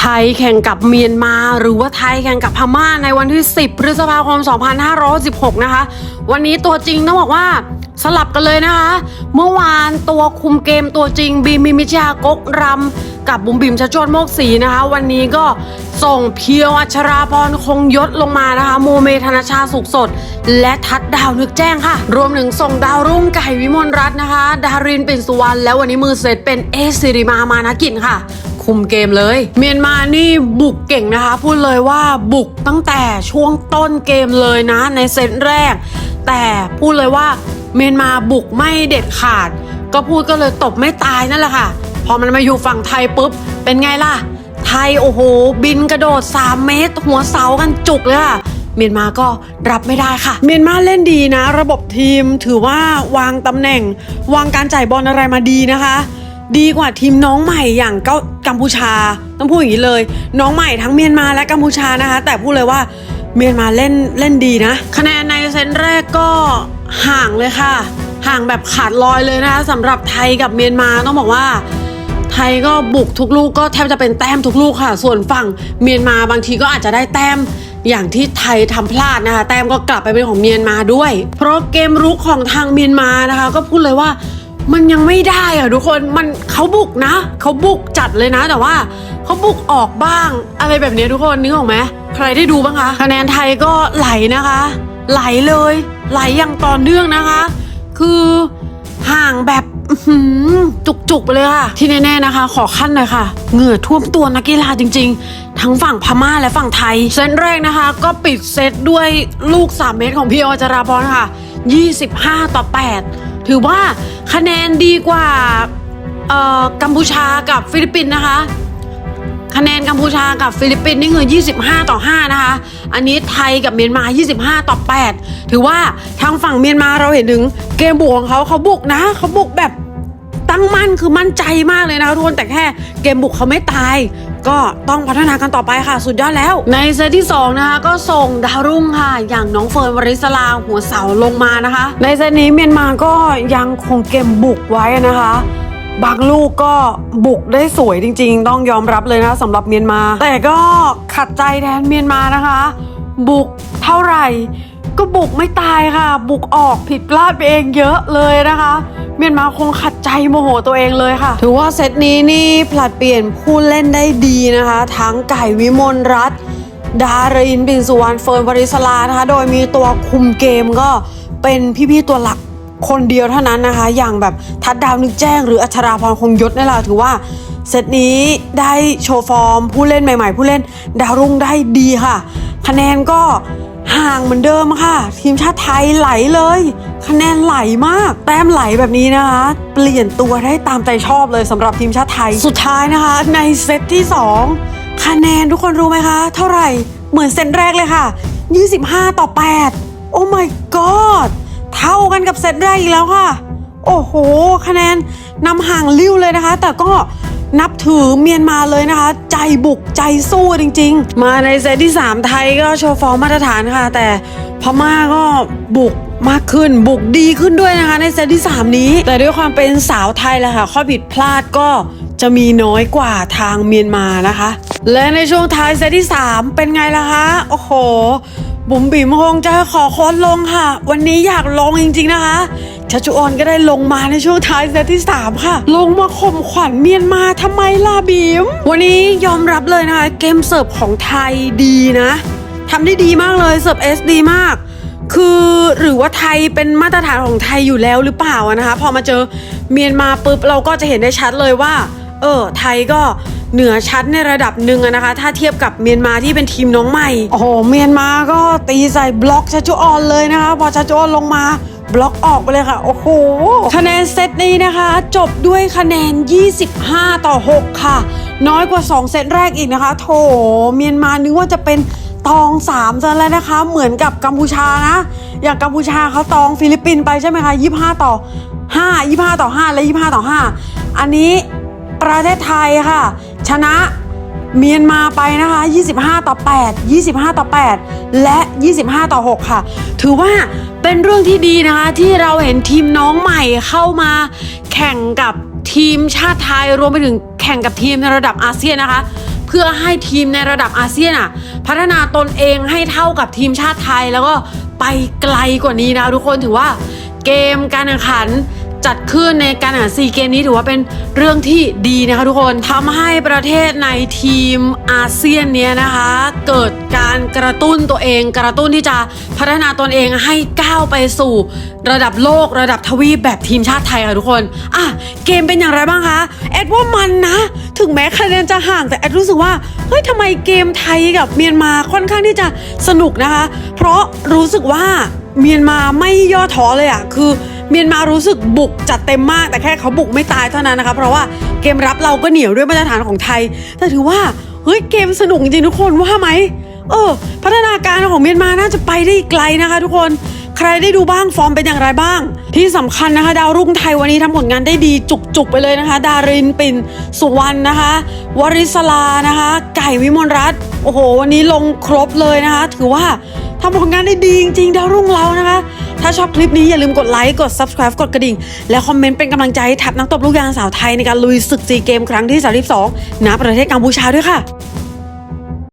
ไทยแข่งกับเมียนมา หรือว่าไทยแข่งกับพม่าในวันที่ 10 พฤษภาคม 2516 นะคะ วันนี้ตัวจริงต้องบอกว่าสลับกันเลยนะคะ เมื่อวานตัวคุมเกมตัวจริงบีมมิมิชากกรำกับบุ๋มบิ๋มชจวนโมกศรีนะคะ วันนี้ก็ส่งเพียวอัชราพรคงยศลงมานะคะ โมเมธนชาสุขสด และทัดดาวนึกแจ้งค่ะ รวมถึงส่งดาวรุ่งไก่วิมลรัตน์นะคะ ดารินปิ่นสุวรรณแล้ววันนี้มือเซตเป็นเอสิริมามานากินค่ะ คุมเกมเลย เมียนมานี่บุกเก่งนะคะ พูดเลยว่าบุกตั้งแต่ช่วงต้นเกมเลยนะในเซตแรก แต่พูดเลยว่าเมียนมาบุกไม่เด็ดขาด ก็พูดก็เลยตบไม่ตายนั่นแหละค่ะ พอมันมาอยู่ฝั่งไทยปุ๊บ เป็นไงล่ะ ไทยโอ้โห บินกระโดด 3 เมตร หัวเสากันจุกเลยค่ะเมียนมาก็รับไม่ได้ค่ะ เมียนมาเล่นดีนะ ระบบทีมถือว่าวางตำแหน่ง วางการจ่ายบอลอะไรมาดีนะคะ ดีกว่าทีมน้องใหม่อย่างเก้ากัมพูชา ต้องพูดอย่างนี้เลย น้องใหม่ทั้งเมียนมาและกัมพูชานะคะ แต่พูดเลยว่าเมียนมาเล่นเล่นดีนะคะแนนในเซตแรกก็ห่างเลยค่ะ ห่างแบบขาดลอยเลยนะคะสำหรับไทยกับเมียนมาต้องบอกว่า ไทยก็บุกทุกลูกก็แทบจะเป็นแต้มทุกลูกค่ะ ส่วนฝั่งเมียนมาบางทีก็อาจจะได้แต้มอย่างที่ไทยทำพลาดนะคะ แต้มก็กลับไปเป็นของเมียนมาด้วย เพราะเกมรุกของทางเมียนมานะคะ ก็พูดเลยว่า มันยังไม่ได้อะทุกคนมันเขาบุกนะเขาบุกจัดเลยนะ แต่ว่าเขาบุกออกบ้าง อะไรแบบนี้ทุกคนนึกออกไหมใครได้ดูบ้างคะคะแนนไทยก็ไหลนะคะ ไหลเลย ไหลอย่างต่อเนื่องนะคะ คือห่างแบบอื้อหือจุกๆไปเลยค่ะ ที่แน่ๆนะคะ ขอขั้นหน่อยค่ะ เหงื่อท่วมตัวนักกีฬาจริง ๆ ทั้งฝั่งพม่าและฝั่งไทย เซตแรกนะคะ ก็ปิดเซตด้วยลูก 3 เมตรของพี่อจราพรค่ะ 25 ต่อ 8 ถือว่าคะแนนดีกว่ากัมพูชากับฟิลิปปินส์นะคะ คะแนนกัมพูชากับฟิลิปปินส์นี่คือ 25 ต่อ 5 นะคะ อันนี้ไทยกับเมียนมา 25 ต่อ 8 ถือว่าทางฝั่งเมียนมาเราเห็นถึงเกมบุกของเขาเขาบุกนะเขาบุกแบบ ตั้งมั่นคือมั่นใจมากเลยนะคะทุกคนแต่แค่เกมบุกเขาไม่ตาย ก็ต้องพัฒนากันต่อไปค่ะ สุดยอดแล้ว ในเซตที่2นะคะก็ส่งดาวรุ่งค่ะ อย่างน้องเฟิร์นวริศลาหัวเสาลงมานะคะ ในเซตนี้เมียนมาก็ยังคงเกมบุกไว้นะคะบางลูกก็บุกได้สวยจริง ๆ ต้องยอมรับเลยนะสำหรับเมียนมา แต่ก็ขัดใจแทนเมียนมานะคะ บุกเท่าไหร่ ก็บุกไม่ตายค่ะ บุกออกผิดพลาดไปเองเยอะเลยนะคะ เมียนมาคงขัดใจโมโหตัวเองเลยค่ะ ถือว่าเซตนี้นี่ผลัดเปลี่ยนผู้เล่นได้ดีนะคะ ทั้งไก่วิมลรัตดารินบินสุวรรณเฟิร์นวริศลานะคะ โดยมีตัวคุมเกมก็เป็นพี่ๆตัวหลักคนเดียวเท่านั้นนะคะ อย่างแบบทัดดาวนึกแจ้งหรืออัชราพรคงยศนี่แหละถือว่าเซตนี้ได้โชว์ฟอร์มผู้เล่นใหม่ ๆ ผู้เล่นดาวรุ่งได้ดีค่ะ คะแนนก็ ห่างเหมือนเดิมค่ะ ทีมชาติไทยไหลเลย คะแนนไหลมาก แต้มไหลแบบนี้นะคะ เปลี่ยนตัวได้ตามใจชอบเลยสำหรับทีมชาติไทยสุดท้ายนะคะ ในเซตที่ 2 คะแนนทุกคนรู้ไหมคะ เท่าไหร่เหมือนเซตแรกเลยค่ะ 25 ต่อ 8 โอ้ my god เท่ากันกับเซตแรกอีกแล้วค่ะ โอ้โห คะแนนนำห่างลิ้วเลยนะคะ แต่ก็ นับถือเมียนมาเลยนะคะ ใจบุกใจสู้จริง ๆ มาในเซตที่ 3 ไทยก็โชว์ฟอร์มมาตรฐานค่ะ แต่พม่าก็บุกมากขึ้นบุกดีขึ้นด้วยนะคะ ในเซตที่ 3 นี้ แต่ด้วยความเป็นสาวไทยแหละค่ะ ข้อผิดพลาดก็จะมีน้อยกว่าทางเมียนมานะคะ และในช่วงท้ายเซตที่ 3 เป็นไงล่ะคะ โอ้โห บุ๋มบิ๋มคงจะขอโค้ดลงค่ะ วันนี้อยากลงจริง ๆ นะคะ ชัชจุออนก็ได้ลงมาในช่วงท้ายเซตที่ 3 ค่ะ ลงมาข่มขวัญเมียนมาทำไมล่ะบิ๋มวันนี้ยอมรับเลยนะคะ เกมเสิร์ฟของไทยดีนะทำได้ดีมากเลยเสิร์ฟเอสดีมาก คือหรือว่าไทยเป็นมาตรฐานของไทยอยู่แล้วหรือเปล่าอะนะคะ พอมาเจอเมียนมาปุ๊บเราก็จะเห็นได้ชัดเลยว่า เออไทยก็เหนือชั้นในระดับหนึ่งอะนะคะ ถ้าเทียบกับเมียนมาที่เป็นทีมน้องใหม่ โอ้โห เมียนมาก็ตีใส่บล็อกชัชจุออนเลยนะคะ พอชัชจุออนลงมา บล็อกออกไปเลยค่ะ โอ้โห คะแนนเซตนี้นะคะ จบด้วยคะแนน 25 ต่อ 6 ค่ะ น้อยกว่า 2 เซตแรกอีกนะคะ โถเมียนมานึกว่าจะเป็นตอง3ซะแล้วนะคะ เหมือนกับกัมพูชานะ อย่างกัมพูชาเขาตองฟิลิปปินส์ไปใช่ไหมคะ 25 ต่อ 5 25 ต่อ 5 และ 25 ต่อ 5 อันนี้ประเทศไทยค่ะ ชนะเมียนมาไปนะคะ 25 ต่อ 8 25 ต่อ 8 และ 25 ต่อ 6 ค่ะ ถือว่า เป็นเรื่องที่ดีนะคะที่เราเห็นทีมน้องใหม่เข้ามาแข่งกับทีมชาติไทยรวมไปถึงแข่งกับทีมในระดับอาเซียนนะคะ เพื่อให้ทีมในระดับอาเซียนอะ พัฒนาตนเองให้เท่ากับทีมชาติไทยแล้วก็ไปไกลกว่านี้นะทุกคนถือว่าเกมการแข่งขัน จัดขึ้นในการแข่งซีเกมนี้ถือว่าเป็นเรื่องที่ดีนะคะทุกคนทำให้ประเทศในทีมอาเซียนเนี้ยนะคะ เกิดการกระตุ้นตัวเอง กระตุ้นที่จะพัฒนาตนเองให้ก้าวไปสู่ระดับโลกระดับทวีปแบบทีมชาติไทยค่ะทุกคนอะเกมเป็นอย่างไรบ้างคะแอดว่ามันนะ ถึงแม้คะแนนจะห่างแต่แอดรู้สึกว่าเฮ้ยทำไมเกมไทยกับเมียนมาค่อนข้างที่จะสนุกนะคะ เพราะรู้สึกว่าเมียนมาไม่ย่อท้อเลยอะคือ เมียนมารู้สึกบุกจัดเต็มมากแต่แค่เขาบุกไม่ตายเท่านั้นนะคะเพราะว่าเกมรับเราก็เหนียวด้วยมาตรฐานของไทย แต่ถือว่าเฮ้ยเกมสนุกจริงทุกคนว่าไหมเออ พัฒนาการของเมียนมาน่าจะไปได้ไกลนะคะ ทุกคนใครได้ดูบ้างฟอร์มเป็นอย่างไรบ้าง ที่สำคัญนะคะ ดาวรุ่งไทยวันนี้ทำผลงานได้ดีจุกๆไปเลยนะคะ ดารินปินสุวรรณนะคะ วริศลานะคะ ไก่วิมลรัตน์โอ้โห วันนี้ลงครบเลยนะคะ ถือว่าทำผลงานได้ดีจริงๆ ดาวรุ่งเรานะคะ ถ้าชอบคลิปนี้อย่าลืมกดไลค์ กด subscribe กดกระดิ่ง และคอมเมนต์เป็นกำลังใจให้ทัพนักตบลูกยางสาวไทยในการลุยศึกซีเกมครั้งที่ 32ณประเทศกัมพูชาด้วยค่ะ